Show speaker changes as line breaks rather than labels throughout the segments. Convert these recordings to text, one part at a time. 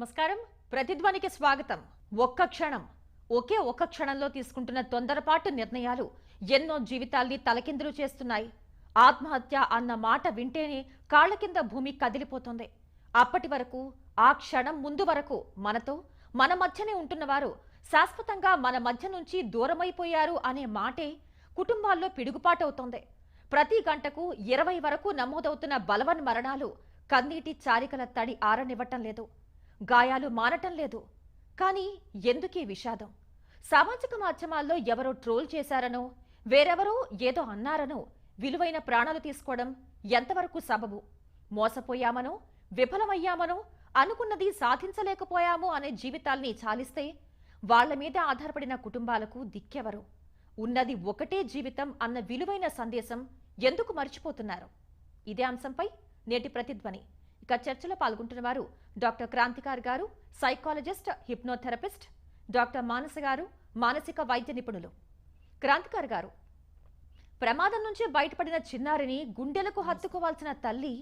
నమస్కారం. ప్రతిధ్వనికి స్వాగతం. ఒక్క క్షణం ఒకే ఒక్క క్షణంలో తీసుకుంటున్న తొందరపాటు నిర్ణయాలు ఎన్నో జీవితాల్ని తలకిందులు చేస్తున్నాయి. ఆత్మహత్య అన్న మాట వింటేనే కాళ్ళ కింద భూమి కదిలిపోతుంది. అప్పటి వరకు ఆ క్షణం ముందు వరకు మనతో మన మధ్యనే ఉంటున్నవారు శాశ్వతంగా మన మధ్య నుంచి దూరమైపోయారు అనే మాటే కుటుంబాల్లో పిడుగుపాటవుతోంది. ప్రతి గంటకు ఇరవై వరకు నమోదవుతున్న బలవన్ మరణాలు కన్నీటి చారికల తడి ఆరనివ్వటం లేదు. గాయాలు మానటం లేదు. కానీ ఎందుకీ విషాదం? సామాజిక మాధ్యమాల్లో ఎవరో ట్రోల్ చేశారనో వేరెవరో ఏదో అన్నారనో విలువైన ప్రాణాలు తీసుకోవడం ఎంతవరకు సబబు? మోసపోయామనో విఫలమయ్యామనో అనుకున్నది సాధించలేకపోయాము అనే జీవితాల్ని చాలిస్తే వాళ్ళ మీద ఆధారపడిన కుటుంబాలకు దిక్కెవరు? ఉన్నది ఒకటే జీవితం అన్న విలువైన సందేశం ఎందుకు మర్చిపోతున్నారు? ఇదే అంశంపై నేటి ప్రతిధ్వని. ఇక చర్చలో పాల్గొంటున్న వారు డాక్టర్ క్రాంతికార్ గారు సైకాలజిస్ట్ హిప్నోథెరపిస్ట్ డాక్టర్ మానస గారు మానసిక వైద్య నిపుణులు. క్రాంతికార్ గారు ప్రమాదం నుంచి బయటపడిన చిన్నారిని గుండెలకు హత్తుకోవాల్సిన తల్లి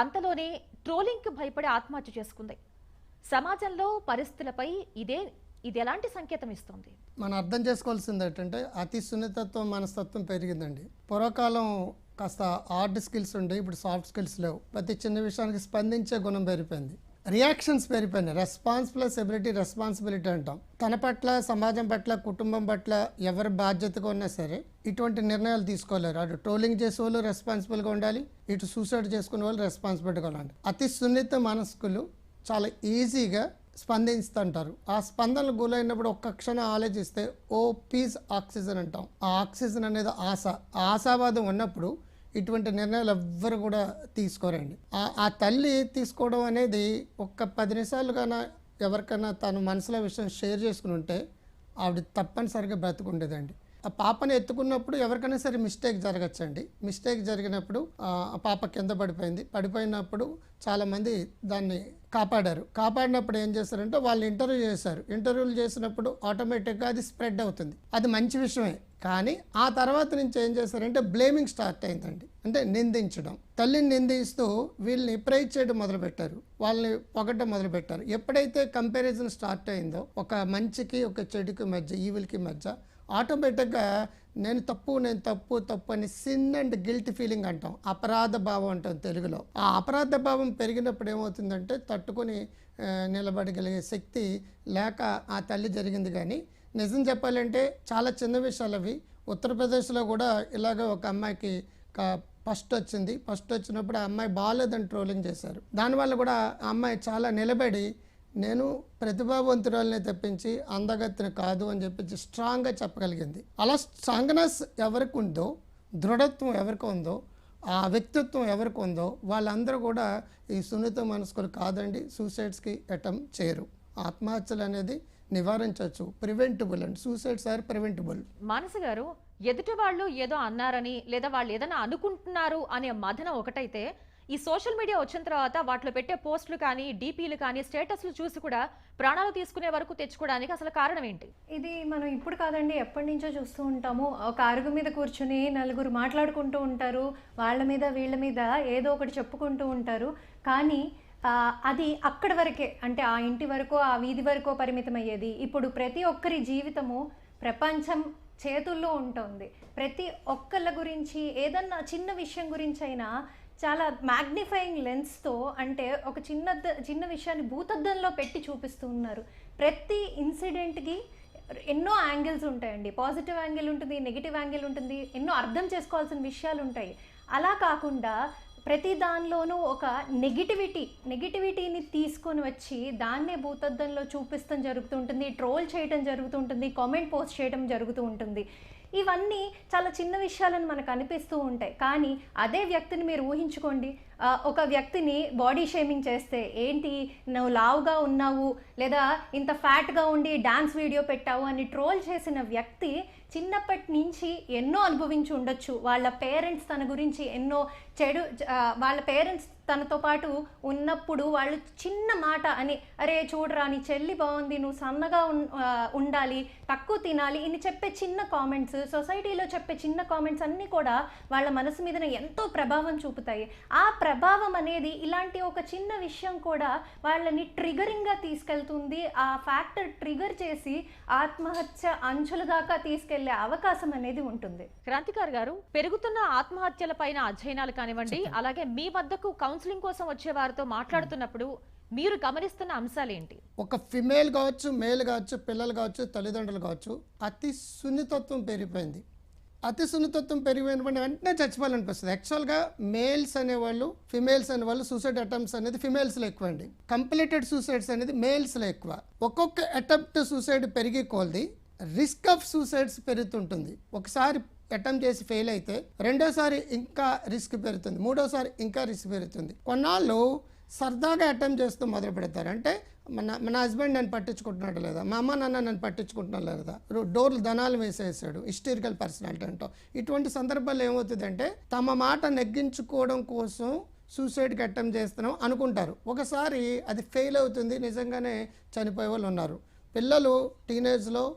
అంతలోనే ట్రోలింగ్కి భయపడి ఆత్మహత్య చేసుకుంది. సమాజంలో పరిస్థితులపై ఇదే ఇది ఎలాంటి సంకేతం ఇస్తుంది?
మనం అర్థం చేసుకోవాల్సింది ఏంటంటే అతి సున్నితత్వం మనస్తత్వం పెరిగిందండి. పూర్వకాలం కాస్త హార్డ్ స్కిల్స్ ఉండే ఇప్పుడు సాఫ్ట్ స్కిల్స్ లేవు. ప్రతి చిన్న విషయానికి స్పందించే గుణం పెరిగిపోయింది. రియాక్షన్స్ పెరిగిపోయినాయి. రెస్పాన్స్ ప్లస్ ఎబిలిటీ రెస్పాన్సిబిలిటీ అంటాం. తన పట్ల సమాజం పట్ల కుటుంబం పట్ల ఎవరి బాధ్యతగా ఉన్నా సరే ఇటువంటి నిర్ణయాలు తీసుకోలేరు. అటు ట్రోలింగ్ చేసే వాళ్ళు రెస్పాన్సిబుల్గా ఉండాలి ఇటు సూసైడ్ చేసుకునే వాళ్ళు రెస్పాన్సిబిలిటీగా ఉండాలి. అతి సున్నిత మనస్కులు చాలా ఈజీగా స్పందిస్తుంటారు ఆ స్పందనలు గురైనప్పుడు ఒక్క క్షణం ఆలోచిస్తే ఓ పీస్ ఆక్సిజన్ అంటాం. ఆ ఆక్సిజన్ అనేది ఆశ. ఆశావాదం ఉన్నప్పుడు ఇటువంటి నిర్ణయాలు ఎవ్వరు కూడా తీసుకోరండి. ఆ తల్లి తీసుకోవడం అనేది ఒక్క పది నిమిషాలు ఎవరికైనా తను మనసులో విషయం షేర్ చేసుకుని ఉంటే ఆవిడ తప్పనిసరిగా బ్రతుకుండేదండి. ఆ పాపని ఎత్తుకున్నప్పుడు ఎవరికైనా సరే మిస్టేక్ జరగచ్చండి. మిస్టేక్ జరిగినప్పుడు ఆ పాప కింద పడిపోయింది. పడిపోయినప్పుడు చాలామంది దాన్ని కాపాడారు. కాపాడినప్పుడు ఏం చేశారంటే వాళ్ళు ఇంటర్వ్యూ చేశారు. ఇంటర్వ్యూలు చేసినప్పుడు ఆటోమేటిక్గా అది స్ప్రెడ్ అవుతుంది. అది మంచి విషయమే. కానీ ఆ తర్వాత నుంచి ఏం చేశారంటే బ్లేమింగ్ స్టార్ట్ అయిందండి. అంటే నిందించడం. తల్లిని నిందిస్తూ వీళ్ళని ప్రైజ్ చేయడం మొదలుపెట్టారు. వాళ్ళని పొగట్టడం మొదలుపెట్టారు. ఎప్పుడైతే కంపారిజన్ స్టార్ట్ అయిందో ఒక మంచికి ఒక చెడుకి మధ్య ఈవిల్కి మధ్య ఆటోమేటిక్గా నేను తప్పు నేను తప్పు తప్పు అని సిన్ అండ్ గిల్ట్ ఫీలింగ్ అంటాం. అపరాధ భావం అంటాం తెలుగులో. ఆ అపరాధ భావం పెరిగినప్పుడు ఏమవుతుందంటే తట్టుకొని నిలబడగలిగే శక్తి లేక ఆ తల్లి జరిగింది కానీ నిజం చెప్పాలంటే చాలా చిన్న విషయాలు అవి. ఉత్తరప్రదేశ్లో కూడా ఇలాగ ఒక అమ్మాయికి ఫస్ట్ వచ్చింది. ఫస్ట్ వచ్చినప్పుడు ఆ అమ్మాయి బాగాలేదని ట్రోలింగ్ చేశారు. దానివల్ల కూడా ఆ అమ్మాయి చాలా నిలబడి నేను ప్రతిభావంతురాలనే తప్పించి అందగత్తిని కాదు అని చెప్పి స్ట్రాంగ్గా చెప్పగలిగింది. అలా స్ట్రాంగ్నెస్ ఎవరికి ఉందో దృఢత్వం ఎవరికి ఉందో ఆ వ్యక్తిత్వం ఎవరికి ఉందో వాళ్ళందరూ కూడా ఈ సున్నిత మనస్కులు కాదండి సూసైడ్స్కి అటెంప్ట్ చేయరు ఆత్మహత్యలు అనేది నివారించవచ్చు. Preventable and. Suicides are preventable
Manasa గారు ఎదుటి వాళ్ళు ఏదో అన్నారని లేదా వాళ్ళు ఏదైనా అనుకుంటున్నారు అనే మదన ఒకటైతే ఈ సోషల్ మీడియా వచ్చిన తర్వాత వాటిలో పెట్టే పోస్టులు కానీ డీపీలు కానీ స్టేటస్లు చూసి కూడా ప్రాణాలు తీసుకునే వరకు తెచ్చుకోవడానికి అసలు కారణం ఏంటి?
ఇది మనం ఇప్పుడు కాదండి ఎప్పటి నుంచో చూస్తూ ఉంటాము. ఒక అరుగు మీద కూర్చుని నలుగురు మాట్లాడుకుంటూ ఉంటారు. వాళ్ళ మీద వీళ్ళ మీద ఏదో ఒకటి చెప్పుకుంటూ ఉంటారు. కానీ అది అక్కడి వరకే అంటే ఆ ఇంటి వరకు ఆ వీధి వరకు పరిమితం అయ్యేది ఇప్పుడు ప్రతి ఒక్కరి జీవితము ప్రపంచం చేతుల్లో ఉంటుంది. ప్రతి ఒక్కళ్ళ గురించి ఏదన్నా చిన్న విషయం గురించి అయినా చాలా మ్యాగ్నిఫైయింగ్ లెన్స్తో అంటే ఒక చిన్న చిన్న విషయాన్ని భూతద్దంలో పెట్టి చూపిస్తూ ఉన్నారు ప్రతి ఇన్సిడెంట్కి ఎన్నో యాంగిల్స్ ఉంటాయండి. పాజిటివ్ యాంగిల్ ఉంటుంది నెగిటివ్ యాంగిల్ ఉంటుంది ఎన్నో అర్థం చేసుకోవాల్సిన విషయాలు ఉంటాయి. అలా కాకుండా ప్రతి దానిలోనూ ఒక నెగిటివిటీ నెగిటివిటీని తీసుకొని వచ్చి దాన్నే భూతద్దంలో చూపిస్తాం జరుగుతుంటుంది ట్రోల్ చేయడం జరుగుతుంటుంది కామెంట్ పోస్ట్ చేయడం జరుగుతూ ఉంటుంది. ఇవన్నీ చాలా చిన్న విషయాలను మనకు అనిపిస్తూ ఉంటాయి. కానీ అదే వ్యక్తిని మీరు ఊహించుకోండి. ఒక వ్యక్తిని బాడీ షేమింగ్ చేస్తే ఏంటి? నువ్వు లావుగా ఉన్నావు లేదా ఇంత ఫ్యాట్గా ఉండి డాన్స్ వీడియో పెట్టావు అని ట్రోల్ చేసిన వ్యక్తి చిన్నప్పటి నుంచి ఎన్నో అనుభవించి ఉండొచ్చు. వాళ్ళ పేరెంట్స్ తన గురించి ఎన్నో చెడు వాళ్ళ పేరెంట్స్ తనతో పాటు ఉన్నప్పుడు వాళ్ళు చిన్న మాట అని అరే చూడరా నీ చెల్లి బాగుంది నువ్వు సన్నగా ఉండాలి తక్కువ తినాలి ఇన్ని చెప్పే చిన్న కామెంట్స్ సొసైటీలో చెప్పే చిన్న కామెంట్స్ అన్నీ కూడా వాళ్ళ మనసు మీద ఎంతో ప్రభావం చూపుతాయి. ఆ ప్రభావం అనేది ఇలాంటి ఒక చిన్న విషయం కూడా వాళ్ళని ట్రిగరింగ్గా తీసుకెళ్తుంది. ఆ ఫ్యాక్టర్ ట్రిగర్ చేసి ఆత్మహత్య అంచుల దాకా తీసుకెళ్ళే అవకాశం అనేది ఉంటుంది.
క్రాంతికార్ గారు పెరుగుతున్న ఆత్మహత్యల పైన అధ్యయనాలు కానివ్వండి అలాగే మీ వద్దకు కౌన్సిలింగ్ కోసం వచ్చే వారితో మాట్లాడుతున్నప్పుడు మీరు గమనిస్తున్న అంశాలేంటి
ఒక ఫిమేల్ కావచ్చు మేల్ కావచ్చు పిల్లలు కావచ్చు తల్లిదండ్రులు కావచ్చు అతి సున్నితత్వం పెరిగిపోయింది. అతి సున్నితత్వం పెరిగిపోయినప్పుడు వెంటనే చచ్చిపోవాలనిపిస్తుంది. యాక్చువల్గా మేల్స్ అనేవాళ్ళు ఫిమేల్స్ అనేవాళ్ళు సూసైడ్ అటెంప్ట్స్ అనేది ఫిమేల్స్లో ఎక్కువ అండి కంప్లీటెడ్ సూసైడ్స్ అనేది మేల్స్లో ఎక్కువ. ఒక్కొక్క అటెంప్ట్ సూసైడ్ పెరిగి కొలది రిస్క్ ఆఫ్ సూసైడ్స్ పెరుగుతుంటుంది. ఒకసారి అటెంప్ట్ చేసి ఫెయిల్ అయితే రెండోసారి ఇంకా రిస్క్ పెరుగుతుంది. మూడోసారి ఇంకా రిస్క్ పెరుగుతుంది. కొన్నాళ్ళు సరదాగా అటెంప్ట్ చేస్తూ మొదలు పెడతారు అంటే మన మన హస్బెండ్ నన్ను పట్టించుకుంటున్నాడు లేదా? మా అమ్మ నాన్న నన్ను పట్టించుకుంటున్నాడు లేదా? రో- డోర్లు దనాలు వేసేసాడు హిస్టరికల్ పర్సనాలిటీ అంటాం. ఇటువంటి సందర్భాల్లో ఏమవుతుందంటే తమ మాట నెగ్గించుకోవడం కోసం సూసైడ్కి కట్టం చేస్తున్నాం అనుకుంటారు. ఒకసారి అది ఫెయిల్ అవుతుంది నిజంగానే చనిపోయే వాళ్ళు ఉన్నారు. పిల్లలు టీనేజ్లో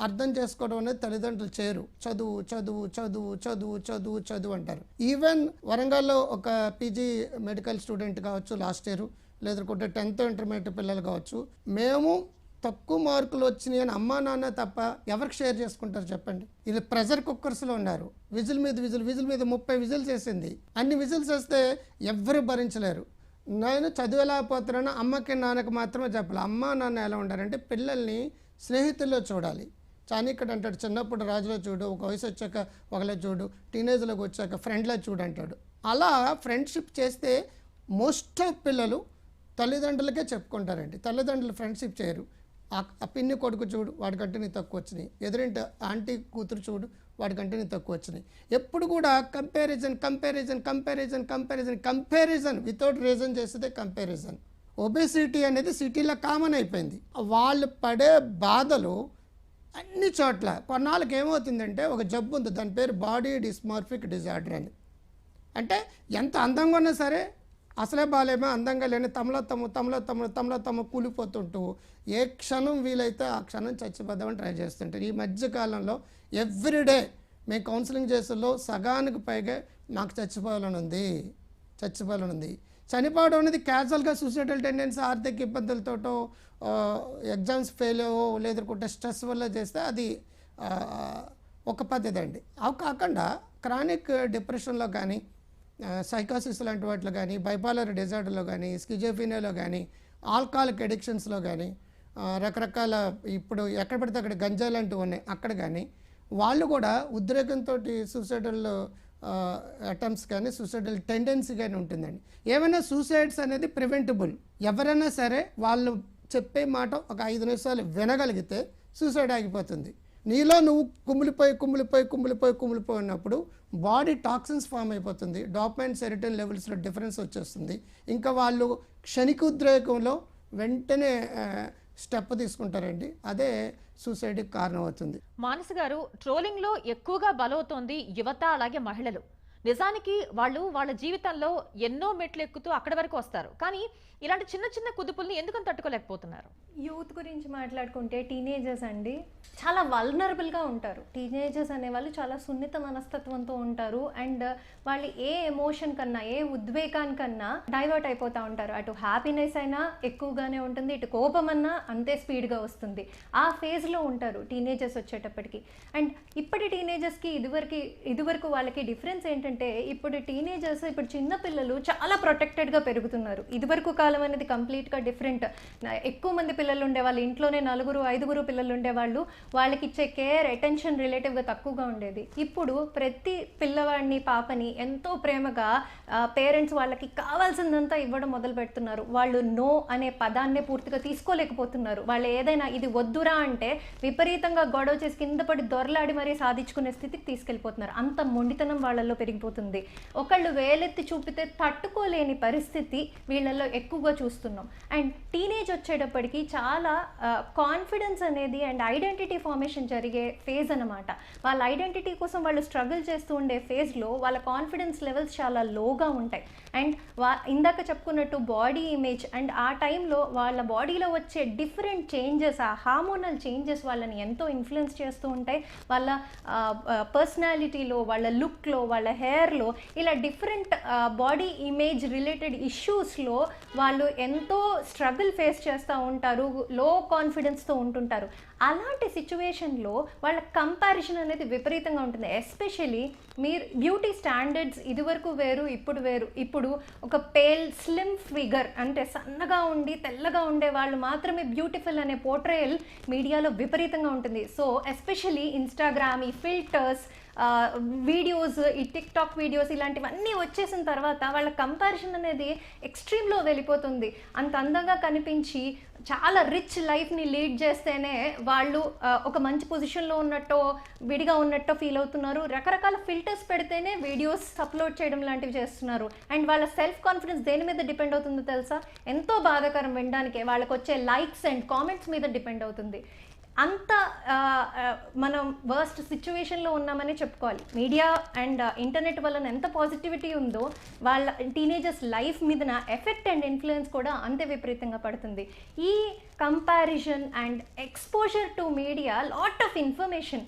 అర్థం చేసుకోవడం అనేది తల్లిదండ్రులు చేయరు. చదువు చదువు చదువు చదువు చదువు చదువు అంటారు. ఈవెన్ వరంగల్లో ఒక పీజీ మెడికల్ స్టూడెంట్ కావచ్చు లాస్ట్ ఇయర్ లేదంటే టెన్త్ ఇంటర్మీడియట్ పిల్లలు కావచ్చు. మేము తక్కువ మార్కులు వచ్చినాయి అని అమ్మా నాన్న తప్ప ఎవరికి షేర్ చేసుకుంటారు చెప్పండి? ఇది ప్రెజర్ కుక్కర్స్లో ఉన్నారు. విజిల్ మీద విజిల్ విజిల్ మీద ముప్పై విజిల్స్ వేసింది. అన్ని విజిల్స్ వేస్తే ఎవ్వరు భరించలేరు. నేను చదివేలేకపోతున్నాను అమ్మకి నాన్నకి మాత్రమే చెప్పాలి. అమ్మ నాన్న ఎలా ఉండాలంటే పిల్లల్ని స్నేహితుల్లో చూడాలి. కానీ ఇక్కడ అంటాడు చిన్నప్పుడు రాజులో చూడు ఒక వయసు వచ్చాక ఒకలా చూడు టీనేజ్లోకి వచ్చాక ఫ్రెండ్లా చూడు అంటాడు. అలా ఫ్రెండ్షిప్ చేస్తే మోస్ట్ ఆఫ్ పిల్లలు తల్లిదండ్రులకే చెప్పుకుంటారండి. తల్లిదండ్రులు ఫ్రెండ్షిప్ చేయరు. ఆ ఆ పిన్ని కొడుకు చూడు వాడికంటే నీ తక్కువ వచ్చినాయి. ఎదురింటి ఆంటీ కూతురు చూడు వాడికంటే నీ తక్కువ వచ్చినాయి. ఎప్పుడు కూడా comparison comparison comparison comparison comparison without reason చేసేదే కంపారిజన్ ఒబేసిటీ అనేది సిటీలో కామన్ అయిపోయింది. వాళ్ళు పడే బాధలు అన్ని చోట్ల. కొన్నాళ్ళకి ఏమవుతుందంటే ఒక జబ్బు ఉంది దాని పేరు బాడీ డిస్మార్ఫిక్ డిజార్డర్ అని. అంటే ఎంత అందంగా ఉన్నా సరే అసలే బాగాలేమో అందంగా లేని తమలో తమ్ము తమలో తమ్ముడు తమలో తమ్ము కూలిపోతుంటూ ఏ క్షణం వీలైతే ఆ క్షణం చచ్చిపోదామని ట్రై చేస్తుంటారు. ఈ మధ్యకాలంలో ఎవ్రీడే మేము కౌన్సిలింగ్ చేసేలో సగానికి పైగా నాకు చచ్చిపోవాలని ఉంది చచ్చిపోవాలని ఉంది. చనిపోవడం అనేది క్యాజువల్గా సూసైడల్ టెండెన్సీ ఆర్థిక ఇబ్బందులతోటో ఎగ్జామ్స్ ఫెయిల్ లేదనుకుంటే స్ట్రెస్ వల్ల చేస్తే అది ఒక పద్ధతి అండి. అవి కాకుండా క్రానిక్ డిప్రెషన్లో కానీ సైకాసిస్ లాంటి వాటిలో కానీ బైపాలర్ డిజార్డర్లో కానీ స్కిజోఫీనియాలో కానీ ఆల్కహాలిక్ అడిక్షన్స్లో కానీ రకరకాల ఇప్పుడు ఎక్కడ పడితే అక్కడ గంజా లాంటివి ఉన్నాయి అక్కడ కానీ వాళ్ళు కూడా ఉద్రేకంతో సూసైడల్ అటెంప్ట్స్ కానీ సూసైడల్ టెండెన్సీ కానీ ఉంటుందండి. ఏమైనా సూసైడ్స్ అనేది ప్రివెంటబుల్ ఎవరైనా సరే వాళ్ళు చెప్పే మాట ఒక ఐదు నిమిషాలు వినగలిగితే సూసైడ్ ఆగిపోతుంది. నీలో నువ్వు కుమ్మిలిపోయి కుమ్ములిపోయి కుమిలిపోయి కుమిలిపోయి ఉన్నప్పుడు బాడీ టాక్సిన్స్ ఫామ్ అయిపోతుంది. డాప్మైన్ సెరిటన్ లెవెల్స్లో డిఫరెన్స్ వచ్చేస్తుంది. ఇంకా వాళ్ళు క్షణిక ఉద్రేకంలో వెంటనే స్టెప్ తీసుకుంటారండి. అదే సూసైడ్కి కారణం అవుతుంది.
మానస్ గారు ట్రోలింగ్లో ఎక్కువగా బలవుతోంది యువత అలాగే మహిళలు. నిజానికి వాళ్ళు వాళ్ళ జీవితంలో ఎన్నో మెట్లు ఎక్కుతూ అక్కడి వరకు వస్తారు. కానీ ఇలాంటి చిన్న చిన్న కుదుపుల్ని ఎందుకని తట్టుకోలేకపోతున్నారు?
యూత్ గురించి మాట్లాడుకుంటే టీనేజర్స్ అండి చాలా వల్నరబుల్గా ఉంటారు. టీనేజర్స్ అనేవాళ్ళు చాలా సున్నిత మనస్తత్వంతో ఉంటారు. అండ్ వాళ్ళు ఏ ఎమోషన్ కన్నా ఏ ఉద్వేగానికన్నా డైవర్ట్ అయిపోతూ ఉంటారు. అటు హ్యాపీనెస్ అయినా ఎక్కువగానే ఉంటుంది ఇటు కోపం అన్నా అంతే స్పీడ్గా వస్తుంది. ఆ ఫేజ్లో ఉంటారు టీనేజర్స్ వచ్చేటప్పటికి. అండ్ ఇప్పటి టీనేజర్స్కి ఇదివరకు ఇదివరకు వాళ్ళకి డిఫరెన్స్ ఏంటంటే ఇప్పుడు టీనేజర్స్ ఇప్పుడు చిన్న పిల్లలు చాలా ప్రొటెక్టెడ్గా పెరుగుతున్నారు. ఇదివరకు కాలం అనేది కంప్లీట్గా డిఫరెంట్ ఎక్కువ మంది పిల్లలు ఉండేవాళ్ళు ఇంట్లోనే నలుగురు ఐదుగురు పిల్లలు ఉండేవాళ్ళు వాళ్ళకి ఇచ్చే కేర్ అటెన్షన్ రిలేటివ్గా తక్కువగా ఉండేది. ఇప్పుడు ప్రతి పిల్లవాడిని పాపని ఎంతో ప్రేమగా పేరెంట్స్ వాళ్ళకి కావాల్సిందంతా ఇవ్వడం మొదలు పెడుతున్నారు. వాళ్ళు నో అనే పదాన్నే పూర్తిగా తీసుకోలేకపోతున్నారు. వాళ్ళు ఏదైనా ఇది వద్దురా అంటే విపరీతంగా గొడవ చేసి కింద పడి దొరలాడి మరీ సాధించుకునే స్థితికి తీసుకెళ్ళిపోతున్నారు. అంత మొండితనం వాళ్ళల్లో పెరిగిపోతుంది ఒకళ్ళు వేలెత్తి చూపితే తట్టుకోలేని పరిస్థితి వీళ్ళల్లో ఎక్కువగా చూస్తున్నాం. అండ్ టీనేజ్ వచ్చేటప్పటికి చాలా కాన్ఫిడెన్స్ అనేది అండ్ ఐడెంటిటీ ఫార్మేషన్ జరిగే ఫేజ్ అనమాట వాళ్ళ ఐడెంటిటీ కోసం వాళ్ళు స్ట్రగుల్ చేస్తూ ఉండే ఫేజ్లో వాళ్ళ కాన్ఫిడెన్స్ లెవెల్స్ చాలా లోగా ఉంటాయి. అండ్ వా ఇందాక చెప్పుకున్నట్టు బాడీ ఇమేజ్ అండ్ ఆ టైంలో వాళ్ళ బాడీలో వచ్చే డిఫరెంట్ చేంజెస్ ఆ హార్మోనల్ చేంజెస్ వాళ్ళని ఎంతో ఇన్ఫ్లుయెన్స్ చేస్తూ ఉంటాయి. వాళ్ళ పర్సనాలిటీలో వాళ్ళ లుక్లో వాళ్ళ హెల్త్ హెయిర్లో ఇలా డిఫరెంట్ బాడీ ఇమేజ్ రిలేటెడ్ ఇష్యూస్లో వాళ్ళు ఎంతో స్ట్రగుల్ ఫేస్ చేస్తూ ఉంటారు లో కాన్ఫిడెన్స్తో ఉంటుంటారు. అలాంటి సిచ్యువేషన్లో వాళ్ళ కంపారిజన్ అనేది విపరీతంగా ఉంటుంది. ఎస్పెషలీ మీరు బ్యూటీ స్టాండర్డ్స్ ఇదివరకు వేరు ఇప్పుడు వేరు. ఇప్పుడు ఒక పేల్ స్లిమ్ ఫిగర్ అంటే సన్నగా ఉండి తెల్లగా ఉండే వాళ్ళు మాత్రమే బ్యూటిఫుల్ అనే పోర్ట్రేయల్ మీడియాలో విపరీతంగా ఉంటుంది. సో ఎస్పెషలీ ఇన్స్టాగ్రామ్ ఈ ఫిల్టర్స్ వీడియోస్ ఈ టిక్ టాక్ వీడియోస్ ఇలాంటివన్నీ వచ్చేసిన తర్వాత వాళ్ళ కంపారిజన్ అనేది ఎక్స్ట్రీమ్లో వెళ్ళిపోతుంది. అంత అందంగా కనిపించి చాలా రిచ్ లైఫ్ని లీడ్ చేస్తేనే వాళ్ళు ఒక మంచి పొజిషన్లో ఉన్నట్టో విడిగా ఉన్నట్టో ఫీల్ అవుతున్నారు. రకరకాల ఫిల్టర్స్ పెడితేనే వీడియోస్ అప్లోడ్ చేయడం లాంటివి చేస్తున్నారు. అండ్ వాళ్ళ సెల్ఫ్ కాన్ఫిడెన్స్ దేని మీద డిపెండ్ అవుతుందో తెలుసా? ఎంతో బాధాకరం వినడానికి వాళ్ళకి వచ్చే లైక్స్ అండ్ కామెంట్స్ మీద డిపెండ్ అవుతుంది. అంత మనం వర్స్ట్ సిచ్యువేషన్లో ఉన్నామని చెప్పుకోవాలి. మీడియా అండ్ ఇంటర్నెట్ వలన ఎంత పాజిటివిటీ ఉందో వాళ్ళ టీనేజర్స్ లైఫ్ మీదన ఎఫెక్ట్ అండ్ ఇన్ఫ్లుయెన్స్ కూడా అంతే విపరీతంగా పడుతుంది. ఈ comparison and exposure to media lot of information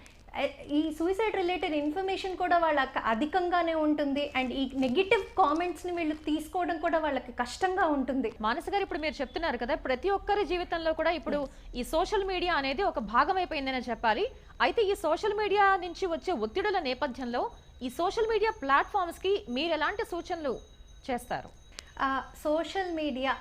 ఈ సూసైడ్ రిలేటెడ్ ఇన్ఫర్మేషన్ కూడా వాళ్ళకి అధికంగానే ఉంటుంది. అండ్ ఈ నెగిటివ్ కామెంట్స్ని వీళ్ళు తీసుకోవడం కూడా వాళ్ళకి కష్టంగా ఉంటుంది.
మానస గారు ఇప్పుడు మీరు చెప్తున్నారు కదా ప్రతి ఒక్కరి జీవితంలో కూడా ఇప్పుడు ఈ సోషల్ మీడియా అనేది ఒక భాగం అయిపోయిందనే చెప్పాలి. అయితే ఈ సోషల్ మీడియా నుంచి వచ్చే ఒత్తిడుల నేపథ్యంలో ఈ సోషల్ మీడియా ప్లాట్ఫామ్స్కి మీరు ఎలాంటి సూచనలు చేస్తారు?
సోషల్ మీడియా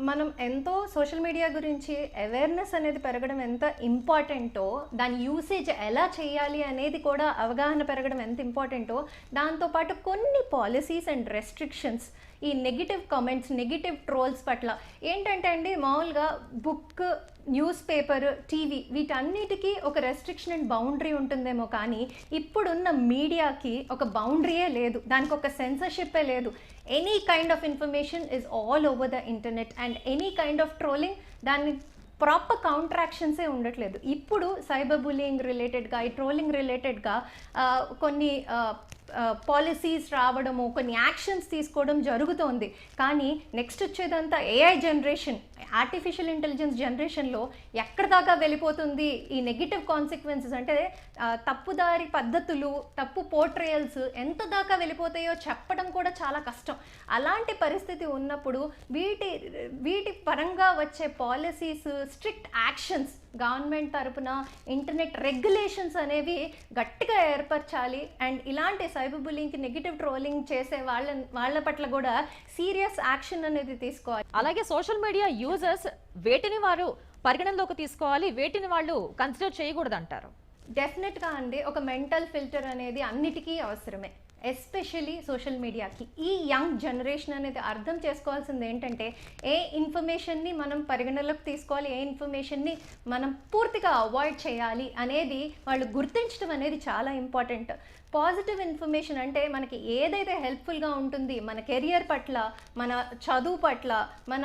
మనం ఎంతో సోషల్ మీడియా గురించి అవేర్నెస్ అనేది పెరగడం ఎంత ఇంపార్టెంటో దాని యూసేజ్ ఎలా చేయాలి అనేది కూడా అవగాహన పెరగడం ఎంత ఇంపార్టెంటో దాంతోపాటు కొన్ని పాలసీస్ అండ్ రెస్ట్రిక్షన్స్ ఈ నెగిటివ్ కామెంట్స్ నెగిటివ్ ట్రోల్స్ పట్ల. ఏంటంటే అండి మామూలుగా బుక్ న్యూస్ పేపర్ టీవీ వీటన్నిటికీ ఒక రెస్ట్రిక్షన్ అండ్ బౌండరీ ఉంటుందేమో కానీ ఇప్పుడున్న మీడియాకి ఒక బౌండరీయే లేదు. దానికి ఒక సెన్సర్షిప్పే లేదు. Any kind of information is all over the internet and any kind of trolling దాన్ని ప్రాపర్ కౌంట్రాక్షన్సే ఉండట్లేదు. ఇప్పుడు సైబర్ బులింగ్ రిలేటెడ్గా ఈ ట్రోలింగ్ రిలేటెడ్గా కొన్ని పాలసీస్ రావడము కొన్ని యాక్షన్స్ తీసుకోవడం జరుగుతోంది. కానీ నెక్స్ట్ వచ్చేదంతా ఏఐ జనరేషన్ ఆర్టిఫిషియల్ ఇంటెలిజెన్స్ జనరేషన్లో ఎక్కడ దాకా వెళ్ళిపోతుంది? ఈ నెగిటివ్ కాన్సిక్వెన్సెస్ అంటే తప్పుదారి పద్ధతులు తప్పు పోర్ట్రేయల్స్ ఎంత దాకా వెళ్ళిపోతాయో చెప్పడం కూడా చాలా కష్టం. అలాంటి పరిస్థితి ఉన్నప్పుడు వీటి వీటి పరంగా వచ్చే పాలసీస్ స్ట్రిక్ట్ యాక్షన్స్ గవర్నమెంట్ తరపున ఇంటర్నెట్ రెగ్యులేషన్స్ అనేవి గట్టిగా ఏర్పరచాలి. అండ్ ఇలాంటి సైబర్ బుల్లింగ్కి నెగిటివ్ ట్రోలింగ్ చేసే వాళ్ళ వాళ్ళ పట్ల కూడా సీరియస్ యాక్షన్ అనేది తీసుకోవాలి.
అలాగే సోషల్ మీడియా యూజర్స్ వేటిని వారు పరిగణనలోకి తీసుకోవాలి వేటిని వాళ్ళు కన్సిడర్ చేయకూడదు అంటారు
డెఫినెట్గా అండి. ఒక మెంటల్ ఫిల్టర్ అనేది అన్నిటికీ అవసరమే. ఎస్పెషలీ సోషల్ మీడియాకి. ఈ యంగ్ జనరేషన్ అనేది అర్థం చేసుకోవాల్సింది ఏంటంటే ఏ ఇన్ఫర్మేషన్ని మనం పరిగణలోకి తీసుకోవాలి ఏ ఇన్ఫర్మేషన్ని మనం పూర్తిగా అవాయిడ్ చేయాలి అనేది వాళ్ళు గుర్తించడం అనేది చాలా ఇంపార్టెంట్. పాజిటివ్ ఇన్ఫర్మేషన్ అంటే మనకి ఏదైతే హెల్ప్ఫుల్గా ఉంటుంది మన కెరియర్ పట్ల మన చదువు పట్ల మన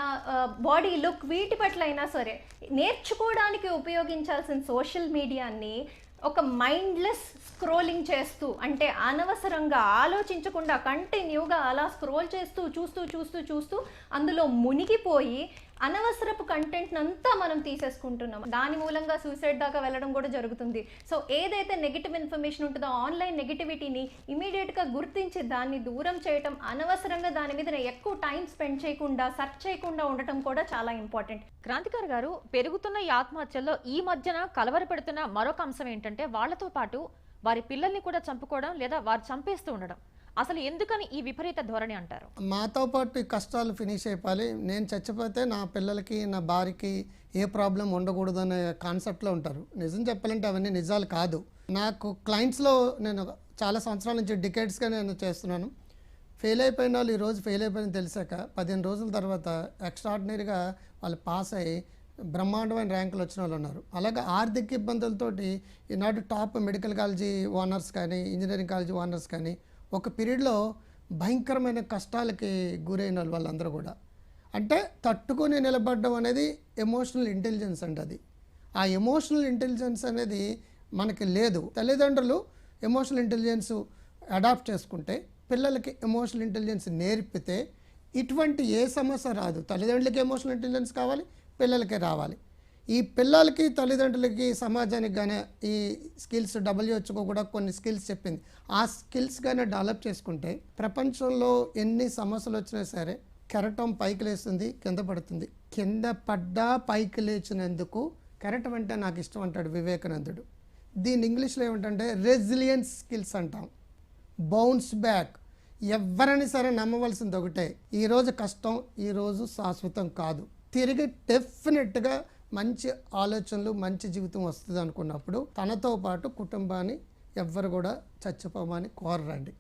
బాడీ లుక్ వీటి పట్ల అయినా సరే నేర్చుకోవడానికి ఉపయోగించాల్సిన సోషల్ మీడియాని ఒక మైండ్లెస్ స్క్రోలింగ్ చేస్తూ అంటే అనవసరంగా ఆలోచించకుండా కంటిన్యూగా అలా స్క్రోల్ చేస్తూ చూస్తూ చూస్తూ చూస్తూ అందులో మునిగిపోయి అనవసరపు కంటెంట్ అంతా మనం తీసేసుకుంటున్నాం. దాని మూలంగా సూసైడ్ దాకా వెళ్ళడం కూడా జరుగుతుంది. సో ఏదైతే నెగిటివ్ ఇన్ఫర్మేషన్ ఉంటుందో ఆన్లైన్ నెగిటివిటీని ఇమీడియట్గా గుర్తించి దాన్ని దూరం చేయటం అనవసరంగా దాని మీద ఎక్కువ టైం స్పెండ్ చేయకుండా సర్చ్ చేయకుండా ఉండటం కూడా చాలా ఇంపార్టెంట్.
క్రాంతికారి గారు పెరుగుతున్న ఈ ఆత్మహత్యల్లో ఈ మధ్యన కలవరపెడుతున్న మరొక అంశం ఏంటంటే వాళ్ళతో పాటు వారి పిల్లల్ని కూడా చంపుకోవడం లేదా వారు చంపేస్తూ ఉండడం. అసలు ఎందుకని ఈ విపరీత ధోరణి అంటారు?
మాతో పాటు ఈ కష్టాలు ఫినిష్ అయిపోవాలి. నేను చచ్చిపోతే నా పిల్లలకి నా భార్యకి ఏ ప్రాబ్లం ఉండకూడదు అనే కాన్సెప్ట్లో ఉంటారు. నిజం చెప్పాలంటే అవన్నీ నిజాలు కాదు. నాకు క్లయింట్స్లో నేను చాలా సంవత్సరాల నుంచి డికేట్స్గా నేను చేస్తున్నాను. ఫెయిల్ అయిపోయిన వాళ్ళు ఈరోజు ఫెయిల్ అయిపోయిన తెలిసాక పదిహేను రోజుల తర్వాత ఎక్స్ట్రాడినరీగా వాళ్ళు పాస్ అయ్యి బ్రహ్మాండమైన ర్యాంకులు వచ్చిన వాళ్ళు ఉన్నారు. అలాగే ఆర్థిక ఇబ్బందులతోటి ఈనాడు టాప్ మెడికల్ కాలేజీ ఓనర్స్ కానీ ఇంజనీరింగ్ కాలేజీ ఓనర్స్ కానీ ఒక పీరియడ్లో భయంకరమైన కష్టాలకి గురైన వాళ్ళు వాళ్ళందరూ కూడా. అంటే తట్టుకొని నిలబడడం అనేది ఎమోషనల్ ఇంటెలిజెన్స్ అండి అది. ఆ ఎమోషనల్ ఇంటెలిజెన్స్ అనేది మనకి లేదు. తల్లిదండ్రులు ఎమోషనల్ ఇంటెలిజెన్స్ అడాప్ట్ చేసుకుంటే పిల్లలకి ఎమోషనల్ ఇంటెలిజెన్స్ నేర్పితే ఇటువంటి ఏ సమస్య రాదు. తల్లిదండ్రులకి ఎమోషనల్ ఇంటెలిజెన్స్ కావాలి పిల్లలకి రావాలి. ఈ పిల్లలకి తల్లిదండ్రులకి సమాజానికి కానీ ఈ స్కిల్స్ డబ్ల్యూహెచ్ఓ కూడా కొన్ని స్కిల్స్ చెప్పింది. ఆ స్కిల్స్ కానీ డెవలప్ చేసుకుంటే ప్రపంచంలో ఎన్ని సమస్యలు వచ్చినా సరే కెరటం పైకి లేస్తుంది కింద పడుతుంది. కింద పడ్డా పైకి లేచినందుకు కెరటం అంటే నాకు ఇష్టం అంటాడు వివేకానందుడు. దీన్ని ఇంగ్లీష్లో ఏమిటంటే రెసిలియన్స్ స్కిల్స్ అంటాం. Bounce back. ఎవరైనా సరే నమ్మవలసింది ఒకటే. ఈరోజు కష్టం ఈరోజు శాశ్వతం కాదు. తిరిగి డెఫినెట్గా మంచి ఆలోచనలు మంచి జీవితం వస్తుంది అనుకున్నప్పుడు తనతో పాటు కుటుంబాన్ని ఎవ్వరు కూడా చచ్చిపోమని కోరరండి.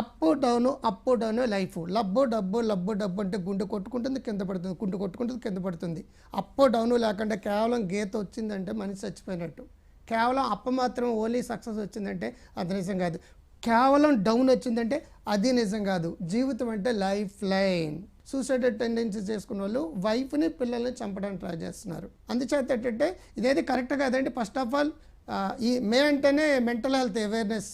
Up down up down life లబ్బు డబ్బు లబ్బు డబ్బు అంటే గుండె కొట్టుకుంటుంది కింద పడుతుంది గుండె కొట్టుకుంటుంది కింద పడుతుంది. అప్ డౌన్ లేకుండా కేవలం గీత వచ్చిందంటే మనిషి చచ్చిపోయినట్టు. కేవలం అప్ప మాత్రం ఓన్లీ సక్సెస్ వచ్చిందంటే అది నిజం కాదు. కేవలం డౌన్ వచ్చిందంటే అది నిజం కాదు. జీవితం అంటే లైఫ్ లైన్ సూసైడ్ టెండెన్సీ చేసుకున్న వాళ్ళు వైఫ్ని పిల్లల్ని చంపడానికి ట్రై చేస్తున్నారు. అందుచేత ఏంటంటే ఇదేది కరెక్ట్ కాదండి ఫస్ట్ ఆఫ్ ఆల్ ఈ మే అంటేనే మెంటల్ హెల్త్ అవేర్నెస్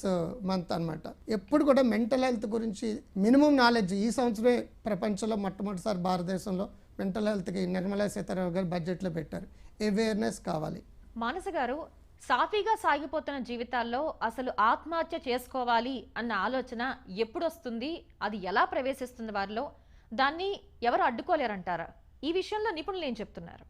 మంత్ అన్నమాట. ఎప్పుడు కూడా మెంటల్ హెల్త్ గురించి మినిమం నాలెడ్జ్ ఈ సంవత్సరమే ప్రపంచంలో మొట్టమొదటిసారి భారతదేశంలో మెంటల్ హెల్త్కి నిర్మలా సీతారామన్ గారు బడ్జెట్లో పెట్టారు. అవేర్నెస్ కావాలి.
మానస గారు సాఫీగా సాగిపోతున్న జీవితాల్లో అసలు ఆత్మహత్య చేసుకోవాలి అన్న ఆలోచన ఎప్పుడు వస్తుంది అది ఎలా ప్రవేశిస్తుంది వారిలో? దాన్ని ఎవరు అడ్డుకోలేరంటారా? ఈ విషయంలో నిపుణులు ఏం చెప్తున్నారు?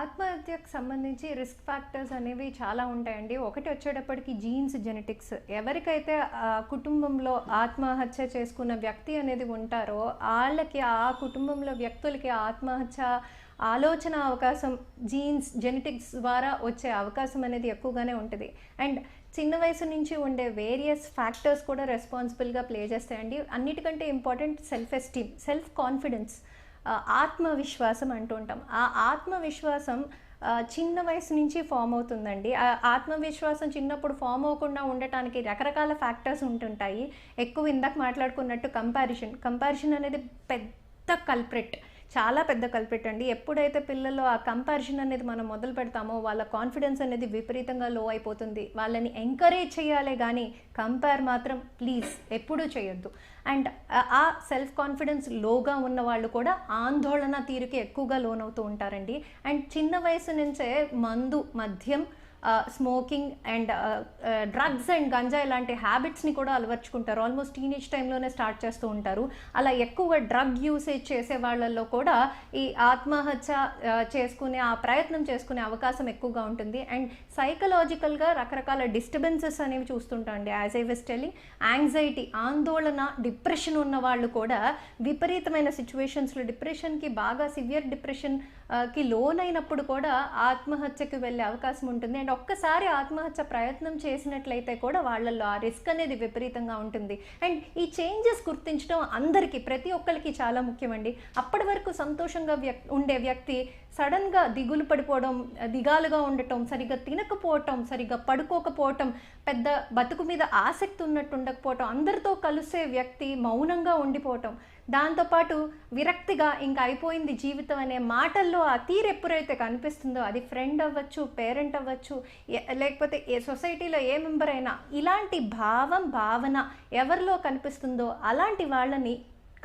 ఆత్మహత్యకు సంబంధించి రిస్క్ ఫ్యాక్టర్స్ అనేవి చాలా ఉంటాయండి. ఒకటి వచ్చేటప్పటికి జీన్స్ జెనెటిక్స్. ఎవరికైతే ఆ కుటుంబంలో ఆత్మహత్య చేసుకున్న వ్యక్తి అనేది ఉంటారో వాళ్ళకి ఆ కుటుంబంలో వ్యక్తులకి ఆత్మహత్య ఆలోచన అవకాశం జీన్స్ జెనెటిక్స్ ద్వారా వచ్చే అవకాశం అనేది ఎక్కువగానే ఉంటుంది. అండ్ చిన్న వయసు నుంచి ఉండే వేరియస్ ఫ్యాక్టర్స్ కూడా రెస్పాన్సిబుల్గా ప్లే చేస్తాయండి. అన్నిటికంటే important self esteem self confidence ఆత్మవిశ్వాసం అంటూ ఉంటాం. ఆ ఆత్మవిశ్వాసం చిన్న వయసు నుంచి ఫామ్ అవుతుందండి. ఆ ఆత్మవిశ్వాసం చిన్నప్పుడు ఫామ్ అవ్వకుండా ఉండటానికి రకరకాల ఫ్యాక్టర్స్ ఉంటుంటాయి. ఎక్కువ ఇందాక మాట్లాడుకున్నట్టు కంపారిజన్ కంపారిజన్ అనేది పెద్ద కల్ప్రిట్ చాలా పెద్ద కల్పెట్టండి. ఎప్పుడైతే పిల్లల్లో ఆ కంపారిజన్ అనేది మనం మొదలు పెడతామో వాళ్ళ కాన్ఫిడెన్స్ అనేది విపరీతంగా లో అయిపోతుంది. వాళ్ళని ఎంకరేజ్ చేయాలి కానీ కంపేర్ మాత్రం ప్లీజ్ ఎప్పుడూ చేయొద్దు. అండ్ ఆ సెల్ఫ్ కాన్ఫిడెన్స్ లోగా ఉన్న వాళ్ళు కూడా ఆందోళన తీరుకి ఎక్కువగా లోనవుతూ ఉంటారండి. అండ్ చిన్న వయసు నుంచే మందు మద్యం smoking and drugs and ganja ఇలాంటి హ్యాబిట్స్ని కూడా అలవర్చుకుంటారు. ఆల్మోస్ట్ టీనేజ్ టైంలోనే స్టార్ట్ చేస్తూ ఉంటారు. అలా ఎక్కువ డ్రగ్ యూసేజ్ చేసే వాళ్ళల్లో కూడా ఈ ఆత్మహత్య చేసుకునే ఆ ప్రయత్నం చేసుకునే అవకాశం ఎక్కువగా ఉంటుంది. అండ్ సైకలాజికల్గా రకరకాల డిస్టర్బెన్సెస్ అనేవి చూస్తుంటాం అండి. As I was telling anxiety ఆందోళన డిప్రెషన్ ఉన్న వాళ్ళు కూడా విపరీతమైన సిచ్యువేషన్స్లో డిప్రెషన్కి బాగా సివియర్ డిప్రెషన్ కి లోనైనప్పుడు కూడా ఆత్మహత్యకు వెళ్ళే అవకాశం ఉంటుంది. అండ్ ఒక్కసారి ఆత్మహత్య ప్రయత్నం చేసినట్లయితే కూడా వాళ్ళల్లో ఆ రిస్క్ అనేది విపరీతంగా ఉంటుంది. అండ్ ఈ చేంజెస్ గుర్తించడం అందరికీ ప్రతి ఒక్కరికి చాలా ముఖ్యమండి. అప్పటి వరకు సంతోషంగా వ్యక్ ఉండే వ్యక్తి సడన్గా దిగులు పడిపోవడం దిగాలుగా ఉండటం సరిగ్గా తినకపోవటం సరిగ్గా పడుకోకపోవటం పెద్ద బతుకు మీద ఆసక్తి ఉన్నట్టు ఉండకపోవటం అందరితో కలిసే వ్యక్తి మౌనంగా ఉండిపోవటం దాంతోపాటు విరక్తిగా ఇంకా అయిపోయింది జీవితం అనే మాటల్లో ఆ తీరు ఎప్పుడైతే కనిపిస్తుందో అది ఫ్రెండ్ అవ్వచ్చు పేరెంట్ అవ్వచ్చు లేకపోతే ఏ సొసైటీలో ఏ మెంబర్ అయినా ఇలాంటి భావం భావన ఎవరిలో కనిపిస్తుందో అలాంటి వాళ్ళని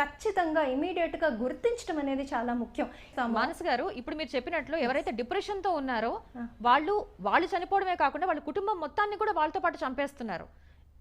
ఖచ్చితంగా ఇమీడియట్గా గుర్తించడం అనేది చాలా ముఖ్యం.
మానస్ గారు ఇప్పుడు మీరు చెప్పినట్లు ఎవరైతే డిప్రెషన్తో ఉన్నారో వాళ్ళు వాళ్ళు చనిపోవడమే కాకుండా వాళ్ళ కుటుంబం మొత్తాన్ని కూడా వాళ్ళతో పాటు చంపేస్తున్నారు.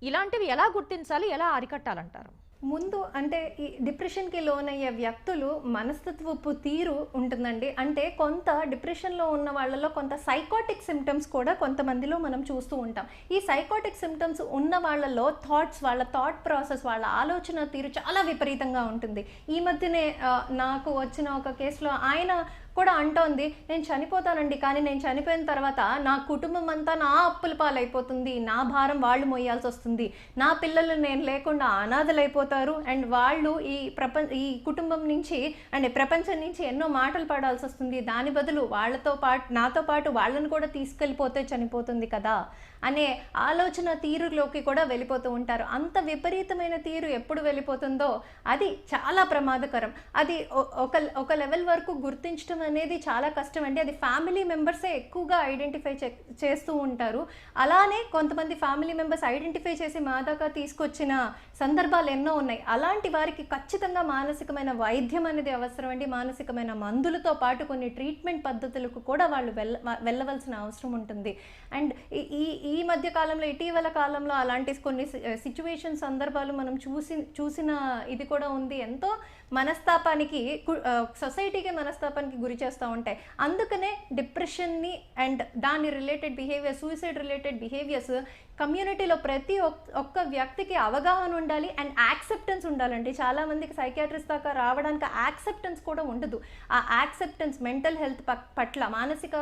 ఇలాంటివి ఎలా గుర్తించాలి ఎలా అరికట్టాలంటారు?
ముందు అంటే ఈ డిప్రెషన్కి లోనయ్యే వ్యక్తులు మనస్తత్వపు తీరు ఉంటుందండి. అంటే కొంత డిప్రెషన్లో ఉన్న వాళ్ళలో కొంత సైకోటిక్ సిమ్టమ్స్ కూడా కొంతమందిలో మనం చూస్తూ ఉంటాం. ఈ సైకోటిక్ సిమ్టమ్స్ ఉన్న వాళ్ళలో థాట్స్ వాళ్ళ థాట్ ప్రాసెస్ వాళ్ళ ఆలోచన తీరు చాలా విపరీతంగా ఉంటుంది. ఈ మధ్యనే నాకు వచ్చిన ఒక కేసులో ఆయన కూడా అంటోంది నేను చనిపోతానండి కానీ నేను చనిపోయిన తర్వాత నా కుటుంబం అంతా నా అప్పుల పాలైపోతుంది నా భారం వాళ్ళు మోయాల్సి వస్తుంది నా పిల్లలు నేను లేకుండా అనాథలైపోతారు అండ్ వాళ్ళు ఈ ప్రపంచ ఈ కుటుంబం నుంచి అండ్ ప్రపంచం నుంచి ఎన్నో మాటలు పడాల్సి వస్తుంది దాని బదులు వాళ్ళతో పాటు నాతో పాటు వాళ్ళని కూడా తీసుకెళ్ళిపోతే చనిపోతుంది కదా. అనే ఆలోచన తీరులోకి కూడా వెళ్ళిపోతూ ఉంటారు. అంత విపరీతమైన తీరు ఎప్పుడు వెళ్ళిపోతుందో అది చాలా ప్రమాదకరం. అది ఒక ఒక లెవెల్ వరకు గుర్తించడం అనేది చాలా కష్టం అండి. అది ఫ్యామిలీ మెంబర్సే ఎక్కువగా ఐడెంటిఫై చేస్తూ ఉంటారు. అలానే కొంతమంది ఫ్యామిలీ మెంబర్స్ ఐడెంటిఫై చేసి మా దాకా తీసుకొచ్చిన సందర్భాలు ఎన్నో ఉన్నాయి. అలాంటి వారికి ఖచ్చితంగా మానసికమైన వైద్యం అనేది అవసరం అండి. మానసికమైన మందులతో పాటు కొన్ని ట్రీట్మెంట్ పద్ధతులకు కూడా వాళ్ళు వెళ్ళ వెళ్ళవలసిన అవసరం ఉంటుంది. అండ్ ఈ- ఈ మధ్య కాలంలో ఇటీవల కాలంలో అలాంటి కొన్ని సిచ్యువేషన్ సందర్భాలు మనం చూసి చూసిన ఇది కూడా ఉంది. ఎంతో మనస్తాపానికి కు- సొసైటీకి మనస్తాపానికి గురి చేస్తూ ఉంటాయి. అందుకనే డిప్రెషన్ని అండ్ దాని related behaviour suicide related behaviours కమ్యూనిటీలో ప్రతి ఒక్క వ్యక్తికి అవగాహన ఉండాలి అండ్ యాక్సెప్టెన్స్ ఉండాలండి. చాలా మందికి సైకాట్రిస్ట్ దాకా రావడానికి యాక్సెప్టెన్స్ కూడా ఉండదు. ఆ యాక్సెప్టెన్స్ మెంటల్ హెల్త్ పట్ల మానసిక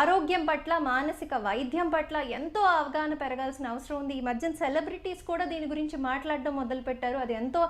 ఆరోగ్యం పట్ల మానసిక వైద్యం పట్ల ఎంతో అవగాహన పెరగాల్సిన అవసరం ఉంది. ఈ మధ్యన సెలబ్రిటీస్ కూడా దీని గురించి మాట్లాడడం మొదలుపెట్టారు. అది ఎంతో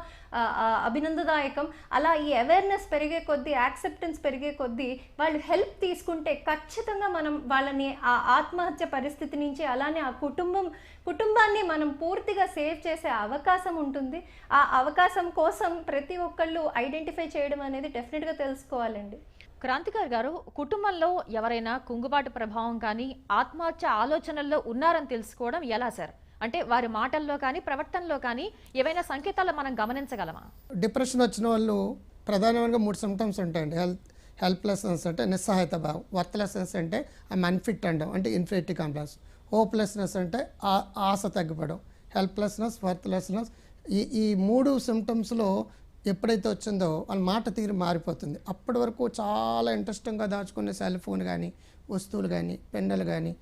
అభినందదాయకం. అలా ఈ అవేర్నెస్ పెరిగే కొద్దీ యాక్సెప్టెన్స్ పెరిగే కొద్దీ వాళ్ళు హెల్ప్ తీసుకుంటే ఖచ్చితంగా మనం వాళ్ళని ఆ ఆత్మహత్య పరిస్థితి నుంచి అలానే ఆ కుటుంబం కుటుంబాన్ని మనం పూర్తిగా సేవ్ చేసే అవకాశం ఉంటుంది. ఆ అవకాశం కోసం ప్రతి ఒక్కళ్ళు ఐడెంటిఫై చేయడం అనేది డెఫినెట్గా తెలుసుకోవాలండి.
క్రాంతికారి గారు కుటుంబంలో ఎవరైనా కుంగుబాటు ప్రభావం కానీ ఆత్మహత్య ఆలోచనల్లో ఉన్నారని తెలుసుకోవడం ఎలా సార్? అంటే వారి మాటల్లో కానీ ప్రవర్తనలో కానీ ఏవైనా సంకేతాలు మనం గమనించగలమా?
డిప్రెషన్ వచ్చిన వాళ్ళు ప్రధానంగా మూడు సిమ్టమ్స్ ఉంటాయండి. హెల్త్ హెల్ప్లెస్నెస్ అంటే నిస్సహాయత భావం వర్త్లెస్నెస్ అంటే ఐమ్ అన్ఫిట్ అండం అంటే ఇన్ఫినిటీ కాంప్లెక్స్. హోప్లెస్నెస్ అంటే ఆ- ఆశ తగ్గిపోవడం హెల్ప్లెస్నెస్ వర్త్లెస్నెస్. ఈ ఈ మూడు సిమ్టమ్స్లో ఎప్పుడైతే వచ్చిందో వాళ్ళ మాట తీరు మారిపోతుంది. అప్పటి వరకు చాలా ఇంట్రెస్టింగ్గా దాచుకునే సెల్ ఫోన్ కానీ వస్తువులు కానీ పెన్నులు కానీ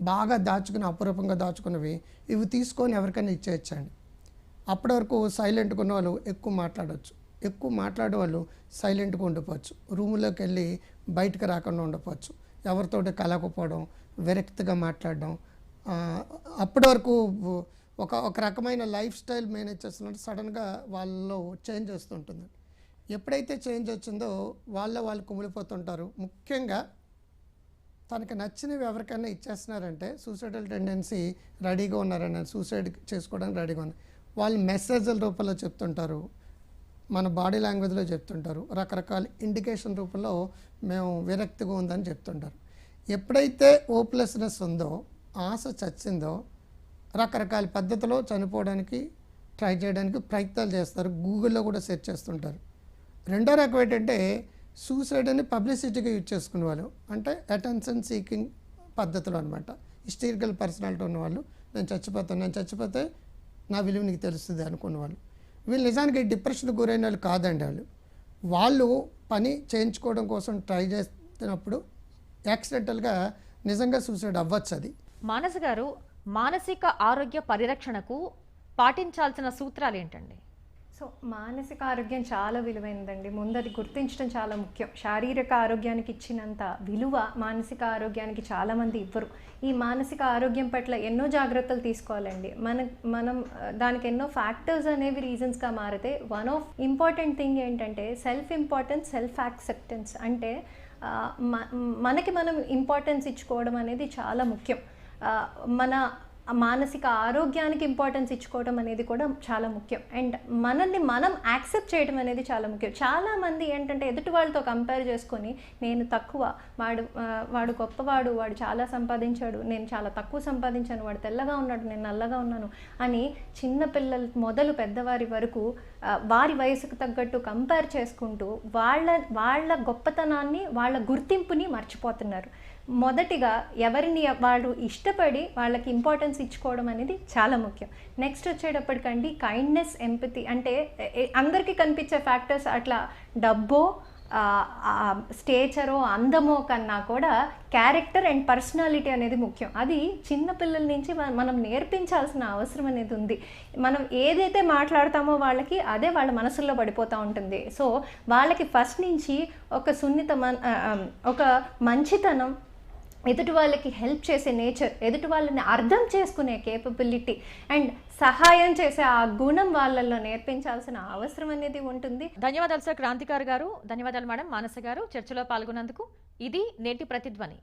బాగా దాచుకుని అపురూపంగా దాచుకున్నవి ఇవి తీసుకొని ఎవరికైనా ఇచ్చేయచ్చండి. అప్పటి వరకు సైలెంట్గా ఉన్న వాళ్ళు ఎక్కువ మాట్లాడవచ్చు ఎక్కువ మాట్లాడే వాళ్ళు సైలెంట్గా ఉండిపోవచ్చు. రూములోకి వెళ్ళి బయటకు రాకుండా ఉండిపోవచ్చు. ఎవరితోటి కలగకపోవడం విరక్తిగా మాట్లాడడం అప్పటి వరకు ఒక ఒక రకమైన లైఫ్ స్టైల్ మేనేజ్ చేస్తున్నట్టు సడన్గా వాళ్ళలో చేంజ్ వస్తుంటుంది. ఎప్పుడైతే చేంజ్ వచ్చిందో వాళ్ళ వాళ్ళు కుమిలిపోతుంటారు. ముఖ్యంగా తనకి నచ్చినవి ఎవరికైనా ఇచ్చేస్తున్నారంటే సూసైడల్ టెండెన్సీ రెడీగా ఉన్నారని సూసైడ్ చేసుకోవడానికి రెడీగా ఉన్నారు వాళ్ళు మెసేజ్ల రూపంలో చెప్తుంటారు. మన బాడీ లాంగ్వేజ్లో చెప్తుంటారు. రకరకాల ఇండికేషన్ రూపంలో మేము విరక్తిగా ఉందని చెప్తుంటారు. ఎప్పుడైతే ఓప్లెస్నెస్ ఉందో ఆశ చచ్చిందో రకరకాల పద్ధతిలో చనిపోవడానికి ట్రై చేయడానికి ప్రయత్నాలు చేస్తారు. గూగుల్లో కూడా సెర్చ్ చేస్తుంటారు. రెండో రకం ఏంటంటే సూసైడ్ అని పబ్లిసిటీగా యూజ్ చేసుకునే వాళ్ళు. అంటే అటెన్షన్ సీకింగ్ పద్ధతులు అనమాట హిస్టరికల్ పర్సనాలిటీ ఉన్నవాళ్ళు నేను చచ్చిపోతాను నేను చచ్చిపోతే నా విలువ నీకు తెలుస్తుంది అనుకున్నవాళ్ళు వీళ్ళు. నిజానికి డిప్రెషన్కి గురైన వాళ్ళు కాదండి వాళ్ళు. వాళ్ళు పని చేయించుకోవడం కోసం ట్రై చేస్తున్నప్పుడు యాక్సిడెంటల్గా నిజంగా సూసైడ్ అవ్వచ్చు అది.
మానస గారు మానసిక ఆరోగ్య పరిరక్షణకు పాటించాల్సిన సూత్రాలు ఏంటండి
సో మానసిక ఆరోగ్యం చాలా విలువైనదండి. ముందు అది గుర్తించడం చాలా ముఖ్యం. శారీరక ఆరోగ్యానికి ఇచ్చినంత విలువ మానసిక ఆరోగ్యానికి చాలామంది ఇవ్వరు. ఈ మానసిక ఆరోగ్యం పట్ల ఎన్నో జాగ్రత్తలు తీసుకోవాలండి. మన మనం దానికి ఎన్నో ఫ్యాక్టర్స్ అనేవి రీజన్స్గా మారితే వన్ ఆఫ్ ఇంపార్టెంట్ థింగ్ ఏంటంటే సెల్ఫ్ ఇంపార్టెన్స్ సెల్ఫ్ యాక్సెప్టెన్స్. అంటే మ- మనకి మనం ఇంపార్టెన్స్ ఇచ్చుకోవడం అనేది చాలా ముఖ్యం. మన మానసిక ఆరోగ్యానికి ఇంపార్టెన్స్ ఇచ్చుకోవడం అనేది కూడా చాలా ముఖ్యం. అండ్ మనల్ని మనం యాక్సెప్ట్ చేయడం అనేది చాలా ముఖ్యం. చాలామంది ఏంటంటే ఎదుటి వాళ్ళతో కంపేర్ చేసుకొని నేను తక్కువ వాడు వాడు గొప్పవాడు వాడు చాలా సంపాదించాడు నేను చాలా తక్కువ సంపాదించాను వాడు తెల్లగా ఉన్నాడు నేను నల్లగా ఉన్నాను అని చిన్నపిల్లల మొదలు పెద్దవారి వరకు వారి వయసుకు తగ్గట్టు కంపేర్ చేసుకుంటూ వాళ్ళ వాళ్ళ గొప్పతనాన్ని వాళ్ళ గుర్తింపుని మర్చిపోతున్నారు. మొదటిగా ఎవరిని వాళ్ళు ఇష్టపడి వాళ్ళకి ఇంపార్టెన్స్ ఇచ్చుకోవడం అనేది చాలా ముఖ్యం. నెక్స్ట్ వచ్చేటప్పటికండి కైండ్నెస్ ఎంపతి అంటే అందరికీ కనిపించే ఫ్యాక్టర్స్ అట్లా డబ్బో స్టేచరో అందమో కన్నా కూడా క్యారెక్టర్ అండ్ పర్సనాలిటీ అనేది ముఖ్యం. అది చిన్నపిల్లల నుంచి మన- మనం నేర్పించాల్సిన అవసరం అనేది ఉంది. మనం ఏదైతే మాట్లాడతామో వాళ్ళకి అదే వాళ్ళ మనసుల్లో పడిపోతూ ఉంటుంది. సో వాళ్ళకి ఫస్ట్ నుంచి ఒక సున్నిత ఒక మంచితనం ఎదుటి వాళ్ళకి హెల్ప్ చేసే నేచర్ ఎదుటి వాళ్ళని అర్థం చేసుకునే కేపబిలిటీ అండ్ సహాయం చేసే ఆ గుణం వాళ్ళల్లో నేర్పించాల్సిన అవసరం అనేది ఉంటుంది.
ధన్యవాదాలు సార్. క్రాంతికారు గారు. ధన్యవాదాలు మేడం. మానస గారు చర్చలో పాల్గొన్నందుకు ఇది నేటి ప్రతిధ్వని.